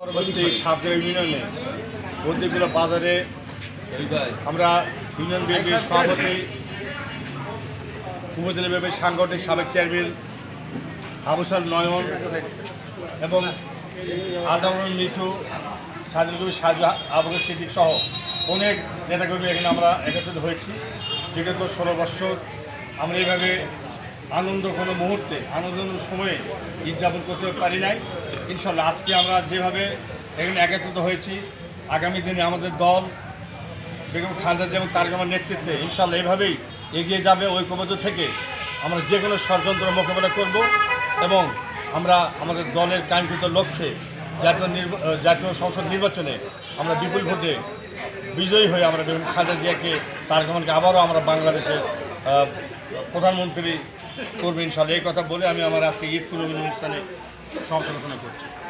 পরবর্তী সাবজা ইউনিয়নে বন্দিগুলো বাজারে আমরা ইউনিয়ন বিএনপির সভাপতি, উপজেলা বিএনপির সাংগঠনিক সাবেক চেয়ারম্যান আবুসাল নয়ন এবং আদামুল মিঠু সাজুল কবি সাজু আবুল সিদ্দিক সহ অনেক নেতাকর্মী এখানে আমরা একত্রিত হয়েছি। বিগত ষোলো বছর আমরা এইভাবে আনন্দ কোনো মুহূর্তে, আনন্দ সময়ে উদযাপন করতে পারি নাই। ইনশাল্লাহ আজকে আমরা যেভাবে এখানে একত্রিত হয়েছি, আগামী দিনে আমাদের দল, বেগম খালেদা যেমন তার আমার নেতৃত্বে ইনশাল্লাহ এভাবেই এগিয়ে যাবে, ঐক্যবদ্ধ থেকে আমরা যে কোনো ষড়যন্ত্র মোকাবেলা করব এবং আমরা আমাদের দলের কাঙ্ক্ষিত লক্ষ্যে জাতীয় জাতীয় সংসদ নির্বাচনে আমরা বিপুল ভোটে বিজয়ী হয়ে আমরা বেগম খালেদা জিয়াকে তার রহমানকে আবারও আমরা বাংলাদেশের প্রধানমন্ত্রী করব ইনশাল্লাহ। এই কথা বলে আমি আমার আজকে ঈদ কুরবানি অনুষ্ঠানে সমালোচনা করছি।